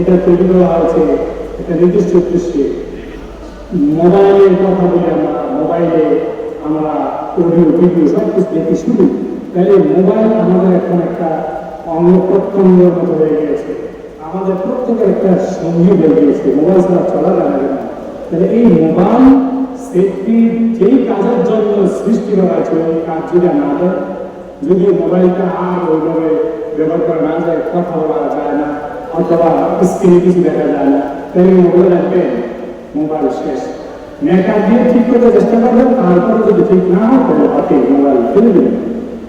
এটা তৈরি করা হয়েছে একটা নির্দিষ্ট উদ্দেশ্যে মোবাইলের কথা বলি আমরা, মোবাইলে আমরা অডিও ভিডিও সব কিছু দেখি শুনি। তাহলে মোবাইল আমাদের এখন একটা অঙ্গ প্রত্যঙ্গের মতো হয়ে গিয়েছে। আমাদের প্রত্যেকের একটা সঙ্গী হয়ে গিয়েছে, মোবাইল ছাড়া চলা যায় না। তাহলে এই মোবাইল সেফটি যেই কাজের জন্য সৃষ্টি করা হয়েছে, ওই কাজ যদি না দেয়, যদি মোবাইলটা আর ওইভাবে ব্যবহার করা না যায়, কথা বলা যায় না অথবা স্ক্রিনে কিছু দেখা যায় না। তাহলে মোবাইল রাখবেন মোবাইল শেষ মেকআপ দিয়ে ঠিক করতে চেষ্টা করবেন তারপরে যদি ঠিক না হয়, তাহলে হাতে মোবাইল ফেলে দেবেন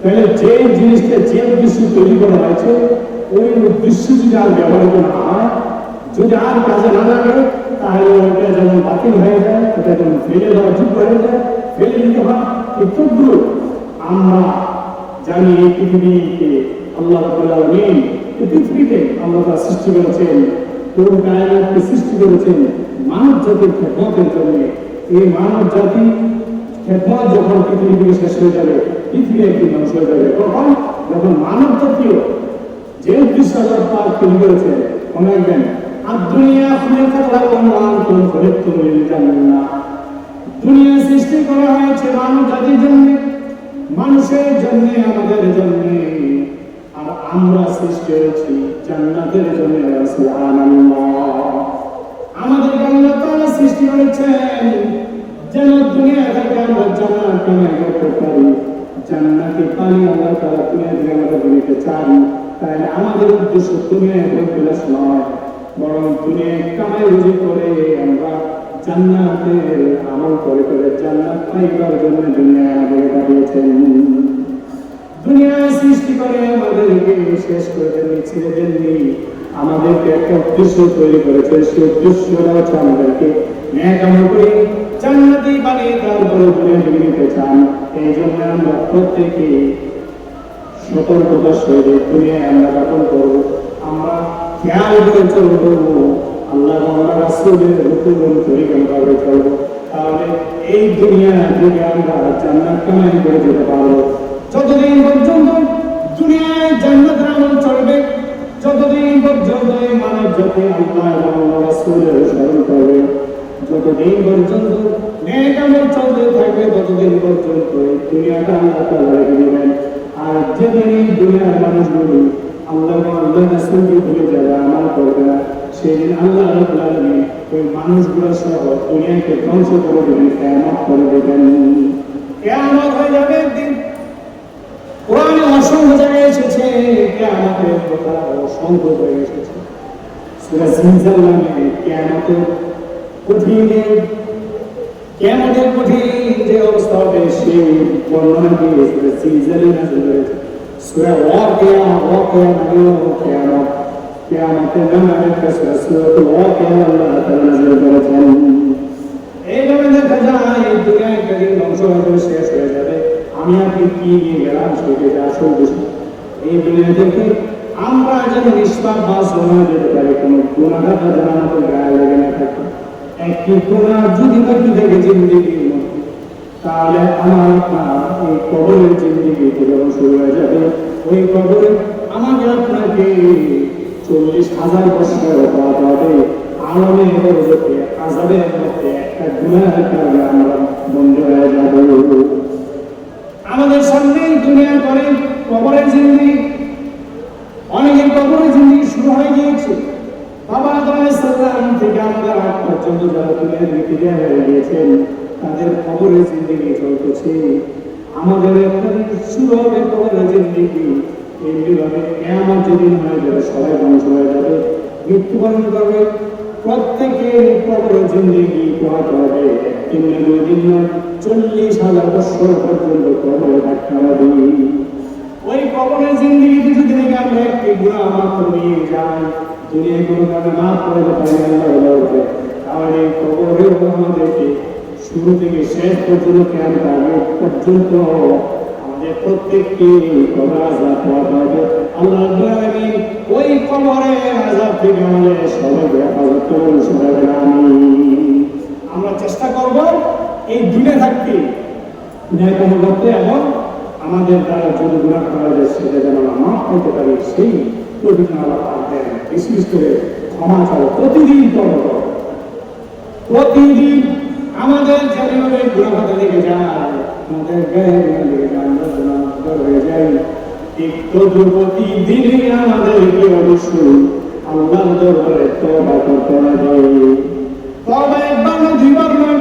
তাহলে যে জিনিসটা যে উদ্দেশ্য তৈরি করা হয়েছে, ওই উদ্দেশ্য যদি আর ব্যবহৃত না হয়, যদি আর কাজে না লাগে, তাহলে ওইটা যেমন বাতিল হয়ে যায় ওটা যেমন ফেলে দেওয়া চুপ হয়ে যায়। ফেলে দিতে হয়। তদ্রুপ আমরা জানি এই পৃথিবীকে আল্লাহ পৃথিবীতে আল্লাহ তাআলা সৃষ্টি করেছেন, কোন কায়নাতকে সৃষ্টি করেছেন, মানব জাতির খেদমতের জন্য। এই মানব জাতি খেদমত যখন পৃথিবী শেষ হয়ে যাবে, পৃথিবী একদিন ধ্বংস হয়ে যাবে। কখন? যখন মানব জাতীয় যে উদ্দেশ্য পাক তৈরি করেছে। মনে রাখবেন, আর দুনিয়া খুলে থাকলে অনুমান কোন করে তুমি জানেন দুনিয়া সৃষ্টি করা হয়েছে মানব জাতির জন্য, মানুষের জন্য, আমাদের জন্য। আমরা সৃষ্টি হয়েছি জান্নাতের জন্য আমাদের আল্লাহ সৃষ্টি করেছেন যেন দুনিয়া থেকে আমরা জান্নাত করতে পারি। জান্নাতে পানি আল্লাহ দুনিয়া থেকে আমাদের চান। তাই আমাদের উদ্দেশ্য দুনিয়ায় বিলাস নয়। বরং দুনিয়ায় কামাই রুজি করে আমরা জান্নাতের আমল করে করে জান্নাত পাইবার জন্য আমাদের দুনিয়ায় সৃষ্টি করে, আমাদেরকে শেষ করে দেননি ছেড়ে দেননি আমাদেরকে একটা উদ্দেশ্য তৈরি করেছে সেই উদ্দেশ্যটা হচ্ছে আমাদেরকে এই জন্য তাহলে এই দুনিয়া থেকে আমরা জান্নাত করে যেতে পারব। যতদিন পর্যন্ত দুনিয়ায় জান্নাত আমল চলবে, যতদিন পর্যন্ত মানব জাতি আল্লাহ এবং রাসূলের স্মরণ করবে, যতদিন পর্যন্ত নেক আমল চলতে থাকবে, ততদিন পর্যন্ত দুনিয়াটা আল্লাহ তাআলা দিবেন। আর যেদিন দুনিয়ার মানুষগুলো আল্লাহ আল্লাহ রাসূলকে ভুলে যাবে, আমল করবে না, সেদিন আল্লাহ রাব্বুল আলামিন ওই মানুষগুলো সহ দুনিয়াকে ধ্বংস করে দেবেন, কিয়ামত করে দেবেন। কিয়ামত হয়ে যাবে কোরআনে অসংখ্য জায়গায় এসেছে কিয়ামতের কথা অসংখ্য জায়গায় এসেছে। সূরা জিলজাল নামে কিয়ামতের কঠিনের কিয়ামতের কঠিন যে অবস্থা হবে, সেই বর্ণনা দিয়ে সূরা জিলজালে নাযিল হয়েছে। সূরা ওয়াকিয়া ওয়াকিয়া নামেও কিয়ামত, কিয়ামতের নামে একটা সূরা, সূরাতুল ওয়াকিয়া আল্লাহ তাআলা নাযিল করেছেন। এইভাবে দেখা যায় দুনিয়া একটা ধ্বংস হয়ে শেষ হয়ে যাবে। আমি আপনি কি নিয়ে গেলাম সেটা আসল বিষয় এই দুনিয়া থেকে আমরা যেন নিষ্পাপ বা সময় যেতে পারি কোনো গুণাঘাত যেন আমাদের গায়ে লেগে না থাকে একটি গুণা যদি বাকি থাকে জিন্দিগির মধ্যে তাহলে আমার আপনার এই কবরের জিন্দিগি যখন শুরু হয়ে যাবে ওই কবরে আমাকে আপনাকে চল্লিশ হাজার বছর পাওয়া হবে মধ্যে আজাবের একটা গুণার কারণে আমরা বন্ধ হয়ে যাব। আমাদের সামনে দুনিয়ার পরে কবরের জিন্দি, অনেকের কবরের জিন্দি শুরু হয়ে গিয়েছে। বাবা আদম থেকে আমাদের আগ পর্যন্ত যারা দুনিয়ার বিক্রিয়া হয়ে গিয়েছেন, তাদের কবরের জিন্দিগি চলতেছে। আমাদের শুরু হবে কবরের জিন্দিগি এইভাবে কেমন যেদিন হয়ে যাবে, সবাই ধ্বংস হয়ে যাবে। মৃত্যুবরণ করবে। প্রত্যেকে কবরের জিন্দিগি পোহাতে হবে। তিন দুই দিন নয় চল্লিশ হাজার বছর পর্যন্ত কবরে থাকতে হবে। ওই কবরের জিন্দিগিতে যদি নাকি আমরা একটি গুণা মাত্র নিয়ে যাই। দুনিয়ায় কোনো কারণে না করে পারি আল্লাহ তাহলে কবরেও আমাদেরকে শুরু থেকে শেষ পর্যন্ত কেন পর্যন্ত করুন সবাই আমরা চেষ্টা করব এই দিনে থাকতে। ন্যায় কর্ম করতে এবং আমাদের দ্বারা যত গুণা করা যায়, সেটা যেন আমরা মাফ করতে পারি, সেই বিশেষ করে ক্ষমা চাও প্রতিদিন তবা প্রতিদিন আমাদের যেভাবে গুণাখাতা লেগে যায়, আমাদের গায়ে লেগে যায়। হয়ে যাই। ঠিক তদ্রু প্রতিদিনই আমাদেরকে অবশ্যই আল্লাহর দরবারে তবা করতে হবে। তবে একবার না দুইবার নয়,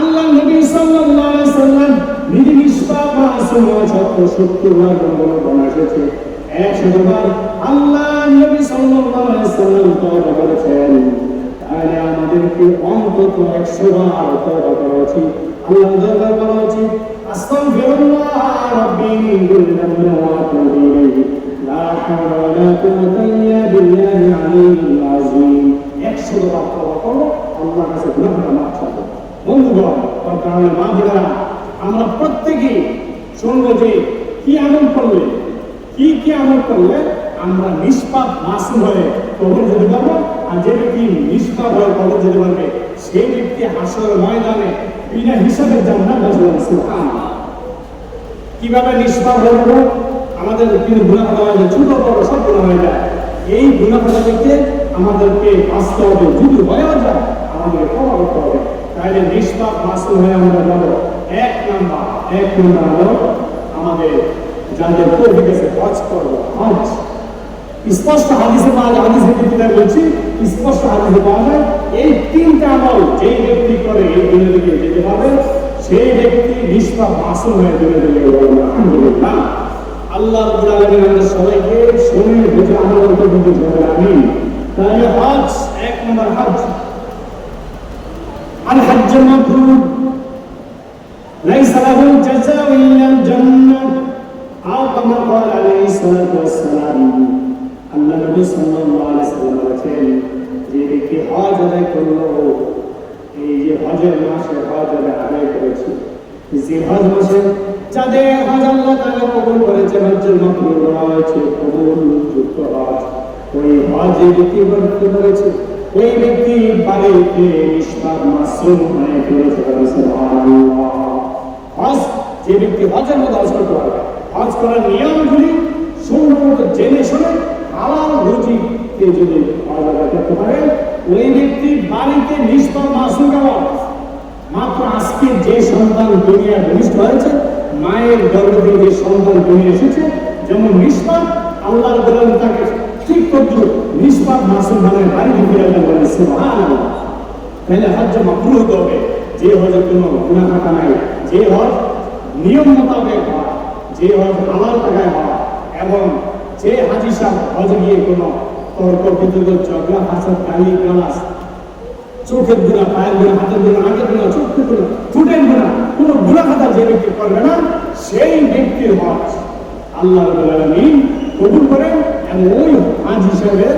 আল্লাহ নবী সাল্লাল্লাহু আলাইহি সাল্লাম নিজে নিষ্পাপ মাসুম সত্য সত্তর বার বর্ণনা এসেছে। একশো বার আল্লাহ নবী সাল্লাল্লাহু আলাইহি সাল্লাম তওবা করেছেন। তাহলে আমাদেরকে অন্তত একশো বার তওবা করা উচিত। আল্লাহ দরবার করা উচিত। আস্তাগফিরুল্লাহ রাব্বি মিন কুল্লি ওয়া আতুবু ইলাইহি লা হাওলা ওয়া লা কুওয়াতা ইল্লা বিল্লাহিল আলিয়্যিল আযীম। একশো বার তওবা করো আল্লাহর কাছে গুনাহটা মাফ চাও বন্ধুগণ কারণে মা বোনেরা, আমরা প্রত্যেকেই শুনব যে কি আমল করলে, কি কি আমল করলে আমরা নিষ্পাপ মাসুম হয়ে কবর যেতে পারব? যে নিষ্পাপ হয়ে যেতে পারবে? সেই ব্যক্তি হাসর ময়দানে বিনা হিসাবে জান্নাত বাসবেন সুবহানাল্লাহ। কীভাবে নিষ্পাপ হয়ে আমাদের কিন্তু গুণা করা হয় ছোট বড় সব গুণা হয়ে যায়। এই গুণা করা থেকে আমাদেরকে বাঁচতে হবে, যদি হয়েও যায়, আমাদের ক্ষমা করতে হবে। তাহলে নিষ্পাপ মাসুম হয়ে আমরা যাব। এক নাম্বার এক নাম্বার হলো আমাদের যাদের তৌফিক আছে, হজ করব, হজ। স্পষ্ট হাদিসে পাওয়া যায় হাদিসের কিতাব বলছি স্পষ্ট হাদিসে পাওয়া যায়, এই তিনটা আমল যে ব্যক্তি করে এই দিনে দিকে যেতে পারবে, সেই ব্যক্তি নিষ্পাপ, মাসুম হয়ে দিনে দিকে আলহামদুলিল্লাহ। আল্লাহ আলমিন আমাদের সবাইকে শরীর বুঝে আমার অন্তর্ভুক্ত করে আমিন। তাহলে হজ, এক নম্বর হজ। আল হজ মাফরুদ লাইসা লাহু জাযা ইল্লা আল জান্নাহ। আও কামা ক্বাল আলাইহিস সালাতু ওয়াস সালাম। আল্লাহ নবী সাল্লাল্লাহু আলাইহি সাল্লাম বলেছেন যে ব্যক্তি হজ আদায় করল এই যে হজের মাসে হজ আদায় করেছে। যে হজ মাসে যাদের হজ আল্লাহ তাআলা কবুল করেছে হজ্জের মাবরুর বলা হয়েছে কবুল যুক্ত হজ। ওই হজ যে ব্যক্তি করতে করেছে। ওই ব্যক্তি বাড়িতে নিষ্পাপ মাসুম হয়ে ফিরেছে হজ, যে ব্যক্তি হজের মধ্যে হজ করতে পারবে হজ করার নিয়মগুলি সম্পূর্ণ জেনে শুনে হালাল রুজিকে যদি আদায় করতে পারে, ওই ব্যক্তি বাড়িতে নিষ্পাপ মাসুম হওয়া মাত্র আজকে যে সন্তান দুনিয়া ভূমিষ্ঠ হয়েছে, মায়ের গর্ভ থেকে যে সন্তান দুনিয়া এসেছে, যেমন নিষ্পাপ, আল্লাহর বলেন তাকে ঠিক করতো নিষ্পাপ মাসুম ভাবে বাড়ি ঢুকে রাখবেন বলে সুবহানাল্লাহ। তাহলে হজ মাকরু হতে হবে। যে হজের কোনো গুণা থাকা নাই, যে হজ নিয়ম মোতাবেক হয়, যে হজ হালাল টাকায় হয়, এবং যে হাজি সাহেব, হজ গিয়ে কোনো তর্ক, বিতর্ক, ঝগড়া হাসাদ গালি, গালাস, চোখের গুণা, পায়ের গুণা, হাতের গুণা আঁকের গুণা, চোখের গুণা, ঠোঁটের গুণা, কোনো গুণা খাতা যে ব্যক্তি করবে না, সেই ব্যক্তির হজ আল্লাহ আলমিন কবুল করেন এবং ওই হাজ হিসাবে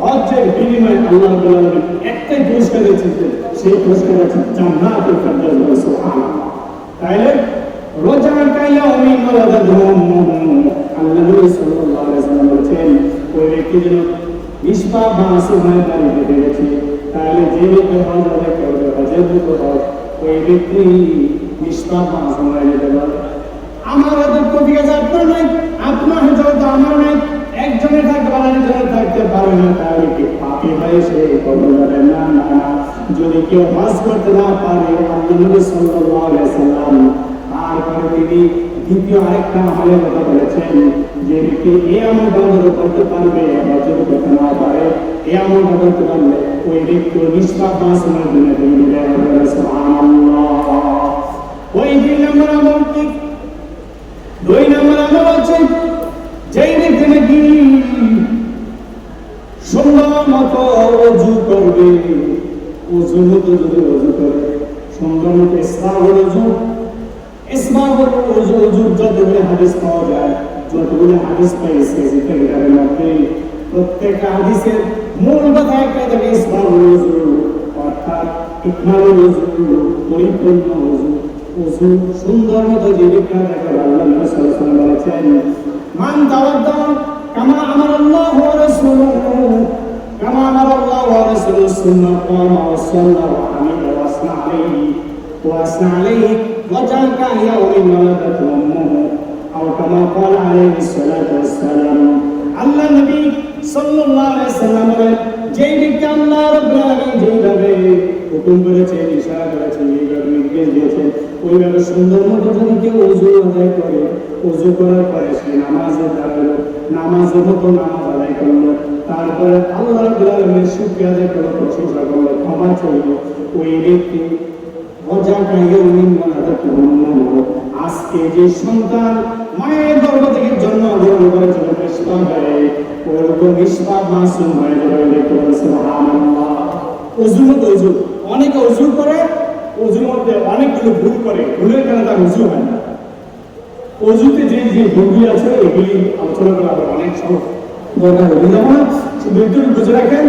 হজের বিনিময়ে আল্লাহ আলমিন একটাই পুরস্কার দিয়েছেন সেই পুরস্কার আছে জান্নাতুল ফেরদাউস তাইলে রোজা কাইয়া আমি মালাদা ধুম। আল্লাহ নবী সাল্লাল্লাহু আলাইহি ওয়াসাল্লাম বলেছেন, ওই ব্যক্তি যেন নিষ্পাপ মাসুম হয়ে দাঁড়িয়ে গেছে, তাহলে যে লোকের হজ আদায় করবে হজের মতো হজ ওই ব্যক্তি নিষ্পাপ মাসুম হয়ে যেতে পারে। আমার হাতের প্রতি আছে আপনার নাই, আপনার তো আমার নাই। একজনে থাকতে পারে একজনে থাকতে পারে না। তাহলে কি পাপি হয়ে সে কবর না না যদি কেউ হজ করতে না পারে, আল্লাহ নবী সাল্লাল্লাহু আলাইহি তারপরে তিনি দ্বিতীয় আরেকটা আমলের কথা বলেছেন যে ব্যক্তি এই আমল বন্ধ করতে পারবে হজের করতে না পারে এই আমলটা করতে পারলে ওই ব্যক্তি নিষ্পাপ জন্য তিনি ওই দুই নম্বর আমল দুই নম্বর আমল যেই ব্যক্তি নাকি সুন্দর মতো অজু করবে, অজু যদি অজু করে, সুন্দর মতো ইসলাম ইসলাম অজু অজুর যতগুলি হাদিস পাওয়া যায়, যতগুলি হাদিস পাইছে সেখানকারের মধ্যে প্রত্যেকটা হাদিসের মূল কথা একটা থাকে ইসলাম অজু অর্থাৎ ইকমাল অজু পরিপূর্ণ অজু অজু সুন্দর মতো জীবিকা দেখে আল্লাহ নবী সাল্লাল্লাহু আলাইহি বলেছেন। মান তাওয়াদ্দা কামা আমারা আল্লাহ ওয়া রাসূলুহু, কামা আমারা আল্লাহ ওয়া রাসূলুহু সুন্নাহ ওয়া সাল্লা ওয়া আমিলা ওয়া আসনা আলাইহি ওয়া আসনা আলাইহি জাকা ইয়াউমিন ওয়ালাদাত উম্মুহু আও কামা ক্বালা আলাইহি সাল্লাতু ওয়াসসালাম আল্লাহ নবী সাল্লাল্লাহু আলাইহি সাল্লাম বলেন যেই ব্যক্তি আল্লাহ রাব্বুল আলামিন যেইভাবে হুকুম করেছে ইশারা করেছে এইভাবে নির্দেশ দিয়েছেন ওইভাবে সুন্দর মতো যদি কেউ ওযু আদায় করে ওযু করার পরে সে নামাজে দাঁড়াল নামাজের মতো নামাজ আদায় করল তারপরে আল্লাহ রাব্বুল আলামিনের শুকরিয়া আদায় করল প্রশংসা করল ক্ষমা চাইলো ওই ব্যক্তি আজকে যে সন্তান মায়ের গর্ভ থেকে জন্মগ্রহণ করেছিল নিষ্পাপ হয়ে ওরকম নিষ্পাপ মাসুম হয়ে অনেকে অজু করে অজুর অনেকগুলো ভুল করে। ভুলের কারণে তার অজু হয় না। অজুতে যে যে ভুলগুলি আছে, এগুলি আলোচনা করা অনেক সব দরকার শুধু একটু বুঝে রাখেন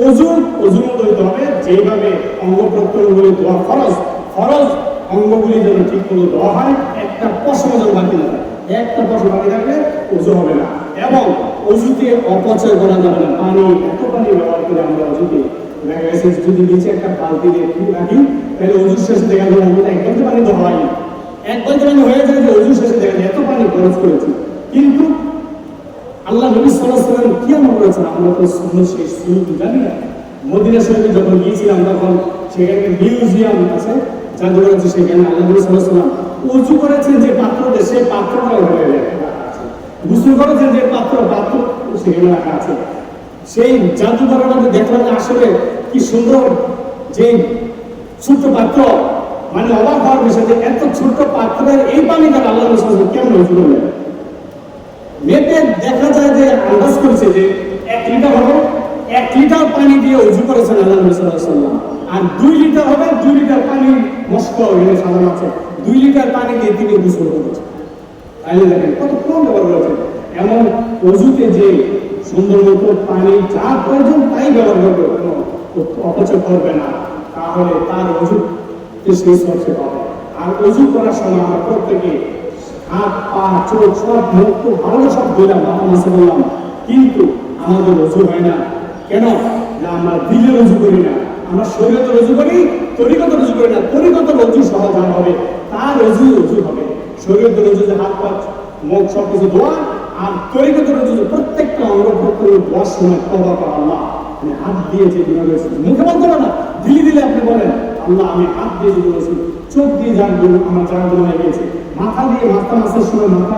মতো হইতে হবে যেভাবে অঙ্গ প্রত্যঙ্গগুলি দেওয়া ফরজ ফরজ অঙ্গগুলি যেন ঠিক মতো দেওয়া হয়, একটা পশম যেন বাকি না একটা পশম বাকি থাকলে অজু হবে না। এবং অজুতে অপচয় করা যাবে না। পানি, এত পানি ব্যবহার করে আমরা অজুতে দেখা গেছে, যদি নিচে একটা বালতি দিয়ে রাখি, তাহলে অজুর শেষে দেখা যাবে আমরা একদম তো পানি দেওয়া হয়নি। একবার যেমন হয়ে যায় যে অজুর শেষে দেখা যায় এত পানি খরচ করেছি। কিন্তু আল্লাহ নবী ওয়াসাল্লাম কি আমল করেছেন? আমরা তো শুনে সেই সুযোগ জানি না। মদিনা শরীফে যখন গিয়েছিলাম, তখন সেখানে মিউজিয়াম আছে জাদুঘর আছে সেখানে আল্লাহ নবী সাল্লাল্লাহু উঁচু করেছেন যে পাত্রতে সেই পাত্রটা ওখানে রাখা আছে। গোসল করেছেন যে পাত্র পাত্র সেখানে রাখা আছে। সেই জাদুঘরের মধ্যে দেখলাম যে আসলে কি সুন্দর যে ছোট্ট পাত্র। মানে অবাক হওয়ার বিষয় যে এত ছোট্ট পাত্রের এই পানি তার আল্লাহ কেমন উঁচু করলেন মেপে দেখা যায় যে আন্দাজ করেছে যে এক লিটার হবে, এক লিটার পানি দিয়ে উজু করেছেন আল্লাহ ওয়াসাল্লাম। আর দুই লিটার হবে, দুই লিটার পানি মস্ক এখানে সাজানো আছে। দুই লিটার পানি দিয়ে তিনি গোসল করেছেন। তাইলে দেখেন কত কম ব্যবহার করেছেন এমন অজুতে যে সুন্দর মতো পানি যা প্রয়োজন তাই ব্যবহার করবে কোনো অপচয় করবে না। তাহলে তার অজু সেই সবচেয়ে পাবে আর অজু করার সময় আমরা প্রত্যেকে হাত, পা, চোখ, সব মুখ তো ভালো সব বাবা মাসে বললাম। কিন্তু আমাদের রজু হয় না। কেন? না, আমরা দিলে রজু করি না। আমরা শরীরত রজু করি, তরিকত রজু করি না। তরিকত রজু আর হবে। তার রজু রজু হবে। শরীরত রজু যে হাত, পা, মুখ সব কিছু ধোয়া, আর তরিকত রজু যে প্রত্যেকটা অঙ্গ প্রত্যঙ্গ দশ সময় তবা করা আল্লাহ। আমি হাত দিয়েছি যেভাবে মুখে বলতে না, দিলে দিলে আপনি বলেন, আল্লাহ আমি হাত দিয়ে বলেছি চোখ দিয়ে যার আমার যারগুলো গিয়েছে। মাথা দিয়ে মাথা মাসের সময় মাথা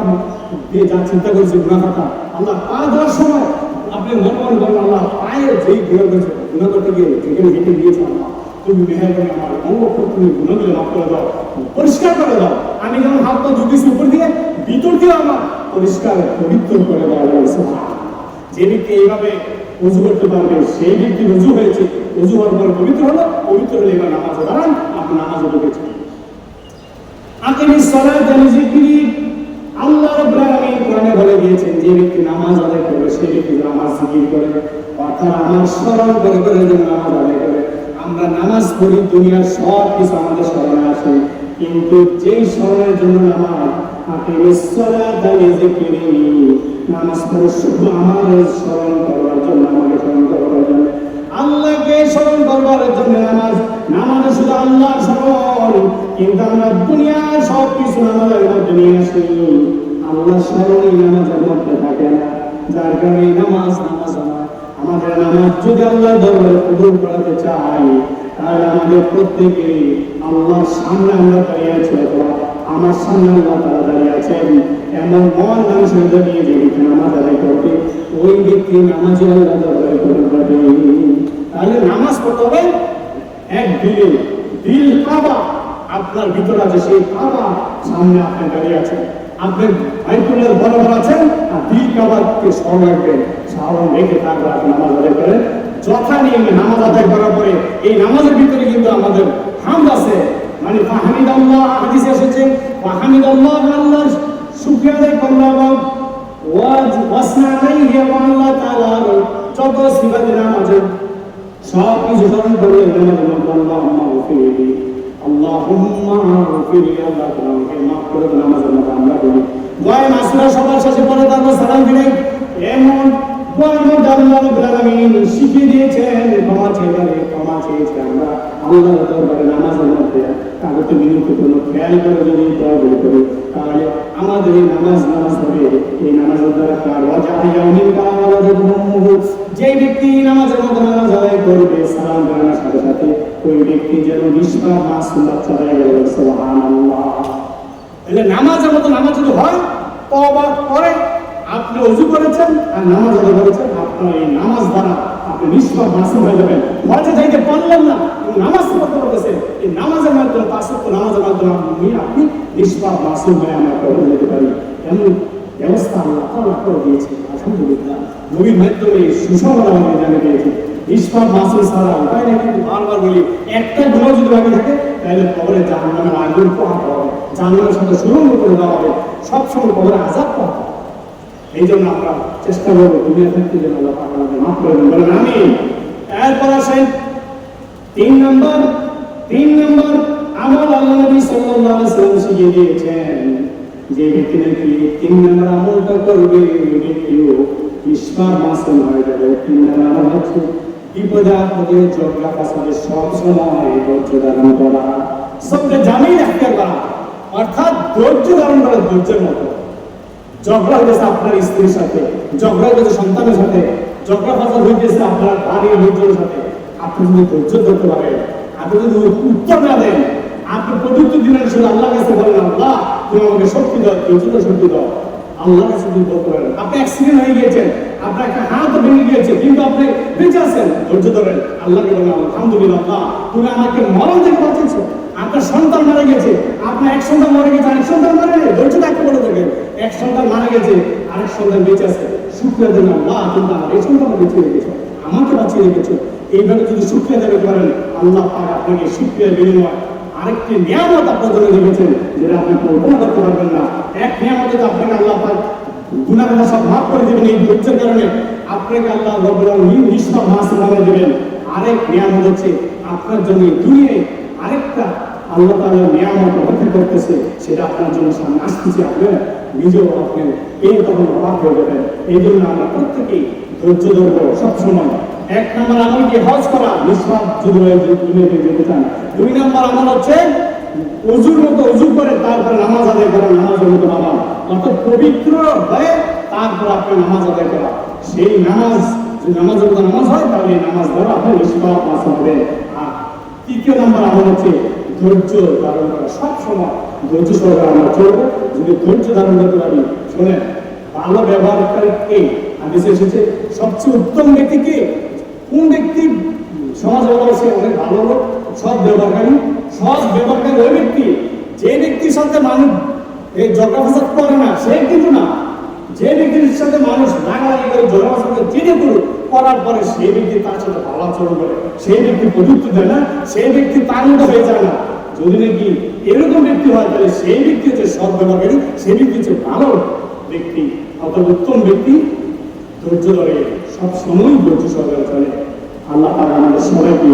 দিয়ে যা চিন্তা করেছে গুণা কথা আল্লাহ পা দেওয়ার সময় আপনি মনে মনে বলেন, আল্লাহ পায়ে যেই গুণা করেছে গুণা করতে গিয়ে যেখানে হেঁটে দিয়েছে আল্লাহ, তুমি মেহের করে আমার অঙ্গ তুমি গুণগুলো মাফ করে দাও, পরিষ্কার করে দাও। আমি যেমন হাত পা দুটিছি উপর দিয়ে, ভিতর দিয়ে আমার পরিষ্কার পবিত্র করে দেওয়া হয়েছে যে ব্যক্তি এইভাবে উজু করতে পারবে, সেই ব্যক্তি উজু হয়েছে উজু হওয়ার পর পবিত্র হলো, পবিত্র হলে এবার নামাজে দাঁড়ান আপনি নামাজে ঢুকেছেন আকিমি সলাত আল যিকরি আল্লাহ দিয়েছেন, যে ব্যক্তি নামাজ আদায় করবে সেই ব্যক্তি জিকির করে। অর্থাৎ আমার স্মরণ করে করে যে নামাজ আদায় করে। আমরা নামাজ পড়ি, দুনিয়ার সব কিছু আমাদের স্মরণে আসে। কিন্তু যেই স্মরণের জন্য নামাজ, আকিমি সলাত নামাজ পড়ে শুধু আমার স্মরণ করার জন্য, আমাকে স্মরণ করার জন্য। আল্লাহকে স্মরণ করবার জন্য নামাজ নামাজে শুধু আল্লাহর স্মরণ কিন্তু আমরা দুনিয়ার সব কিছু আমাদের মধ্যে নিয়ে আসি। আল্লাহ স্মরণই নামাজের মধ্যে থাকে না। যার কারণে নামাজ নামাজ আমাদের নামাজ যদি আল্লাহ দরবারে কবুল করাতে চাই, তাহলে আমাদের প্রত্যেকে আল্লাহর সামনে আমরা দাঁড়িয়ে আছি অথবা আমার সামনে আল্লাহ তারা দাঁড়িয়ে আছেন। এমন মন মানুষের নিয়ে যে ব্যক্তি নামাজ আদায় করবে, ওই ব্যক্তি নামাজে আল্লাহ দরবারে কবুল করবে। তাহলে নামাজ পড়তে হবে। এক দিলে কাবা। আপনার ভিতরে আছে সেই কাবা, সামনে আপনি দাঁড়িয়ে আপনার বরাবর আছেন আর দিল কাবাকে রেখে তারপর আপনি নামাজ আদায় করেন। যথা নিয়মে নামাজ আদায় করার পরে এই নামাজের ভিতরে কিন্তু আমাদের হাম আছে। মানে ফাহামিদ আল্লাহ হাদিসে এসেছে ফাহামিদ আল্লাহ আল্লাহর শুকরিয়া আদায় ওয়াজ ওয়াসনা আলাইহি ওয়া আল্লাহ তাআলার যত সিফাতে নামাজের সব কিছু স্মরণ করে আমরা বলি। দোয়া মাসুরা সবার শেষে পরে তারপর সালাম দিলেন। এমন যে ব্যক্তি নামাজের মধ্যে নামাজ আদায় করবে, সালাম ফেরানোর সাথে সাথে ওই ব্যক্তি যেন নিষ্পাপ, মাসুম বাচ্চা হয়ে গেল। সুবহানাল্লাহ। তাহলে নামাজের মতো নামাজ যদি হয় তবা করে। আপনি অজু করেছেন আর নামাজ আদায় করেছেন, আপনার এই নামাজ দ্বারা আপনি নিষ্পাপ, মাসুম হয়ে যাবেন। হয়তো যাইতে পারলেন না নামাজ পড়তে পারতেছেন এই নামাজের মাধ্যমে পাঁচ নামাজের মাধ্যমে আপনি আপনি নিষ্পাপ, মাসুম হয়ে আমরা করে যেতে পারি। এমন ব্যবস্থা আল্লাহ তাআলা করে দিয়েছে আলহামদুলিল্লাহ। নবীর মাধ্যমে সুসংবাদ আমাদের জানিয়ে দিয়েছে নিষ্পাপ, মাসুম ছাড়া উপায় নেই, কিন্তু বারবার বলি, একটা গুণাও যদি বাকি থাকে, তাহলে কবরে জাহান্নামের আগুন পোহাতে হবে, জাহান্নামের সাথে সুরঙ্গ করে দেওয়া হবে, সবসময় কবরে আজাদ পাওয়া হবে। এই জন্য আমরা চেষ্টা করব দুনিয়া থাকতে যেন মাফ করে দেন। বলেন আমি এরপর আসেন তিন নম্বর তিন নম্বর আমল আল্লাহ নবী সাল্লাল্লাহু আলাইহি শিখিয়ে দিয়েছেন যে ব্যক্তি নাকি তিন নম্বর আমলটা করবে ব্যক্তিও মাসুম হয়ে যাবে। তিন নম্বর আমল হচ্ছে বিপদে, আপদে সব সময় ধৈর্য ধারণ করা। সবকে জামিন এখতিয়ার করা অর্থাৎ ধৈর্য ধারণ করা ধৈর্যের মতো। ঝগড়া হয়েছে আপনার স্ত্রীর সাথে, ঝগড়া হয়েছে সন্তানের সাথে, ঝগড়া ফাসাদ হইতেছে আপনার বাড়ির লোকজনের সাথে। আপনি যদি ধৈর্য ধরতে পারেন, আপনি যদি উত্তর না দেন, আপনি প্রযুক্তি দিনের শুধু আল্লাহ কাছে বলেন, আল্লাহ, তুমি আমাকে শক্তি দাও ধৈর্য শক্তি দাও। আল্লাহ তুমি বলতে আপনি অ্যাক্সিডেন্ট হয়ে গিয়েছেন আপনার একটা হাত ভেঙে গিয়েছে, কিন্তু আপনি বেঁচে আছেন। ধৈর্য ধরেন, আল্লাহকে বলেন, আলহামদুলিল্লাহ, তুমি আমাকে মরণ থেকে বাঁচিয়েছো। আপনার সন্তান মারা গেছে আপনার এক সন্তান মারা গেছে আরেক সন্তান মারা গেছে। ধৈর্য থাকতে বলে থাকেন এক সন্তান মারা গেছে আরেক সন্তান বেঁচে আছে। শুক্রিয়া দেন আল্লাহ, তুমি আমার এই সন্তান বেঁচে রেখেছো, আমাকে বাঁচিয়ে রেখেছো। এইভাবে যদি শুক্রিয়া দেবে পারেন আল্লাহ পাক আপনাকে শুক্রিয়া বিনিময় আরেকটি নিয়ামত আপনার জন্য যেটা আপনি কল্পনা করতে পারবেন না। এক নিয়ামতে তো আপনাকে আল্লাহ পাক গুনাহ সব মাফ করে দেবেন এই ধৈর্যের কারণে। আপনাকে আল্লাহ আলামিন মাস দেবেন। আরেক নিয়ামত হচ্ছে আপনার জন্য দুনিয়ায় আরেকটা আল্লাহ তাআলা নিয়ামত অপেক্ষা করতেছে, সেটা আপনার জন্য সামনে আসতেছে। আপনার নিজেও আপনি এই তখন অবাক হয়ে যাবেন। এই জন্য আমরা প্রত্যেকেই ধৈর্য ধরবো সবসময় এক নম্বর আমল হজ করা নিষ্পাপ যদি যেতে চান। দুই নম্বর আমল হচ্ছে অজুর মতো অজু করে, তারপরে নামাজ আদায় করা, নামাজের মতো অর্থাৎ পবিত্র হয়ে তারপর আপনি নামাজ আদায় করা। সেই নামাজ যদি নামাজ হয় নামাজ দ্বারা আপনি নিষ্পাপ মাস হবে। আর তৃতীয় নম্বর আমল হচ্ছে ধৈর্য ধারণ করা। সব ধৈর্য যদি ধৈর্য ধারণ করতে পারি, শোনেন, ভালো ব্যবহারকারী কে হাদিসে এসেছে। সবচেয়ে উত্তম ব্যক্তি কে কোন ব্যক্তি সমাজ ব্যবহার অনেক ভালো লোক সৎ ব্যবহারকারী সৎ ব্যবহারকারী ওই ব্যক্তি, যে ব্যক্তির সাথে মানুষ এই জগা ফাসাদ করে না, সে কিন্তু না। যে ব্যক্তির সাথে মানুষ রাগারাগি করে জগা ফাসাদ জেনে করুক করার পরে সেই ব্যক্তি তার সাথে ভালো আচরণ করে। সেই ব্যক্তি প্রযুক্তি দেয় না সেই ব্যক্তি তার মতো হয়ে যায় না। যদি নাকি এরকম ব্যক্তি হয়, তাহলে সেই ব্যক্তি হচ্ছে সৎ ব্যবহারকারী সেই ব্যক্তি হচ্ছে ভালো ব্যক্তি, অর্থাৎ উত্তম ব্যক্তি। ধৈর্য ধরে সবসময় ধৈর্য সহকারে চলে। আল্লাহ তারা আমাদের সবাইকে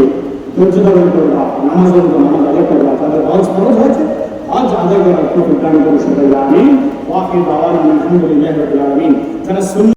ধৈর্য ধারণ করবা নামাজ নামাজ আদায় করবা তাদের হজ ফরজ হয়েছে হজ আদায় করার প্রফিট দান করে সবাই আমিন। ওয়াকিল বাবা আলহামদুলিল্লাহ আলামিন। যারা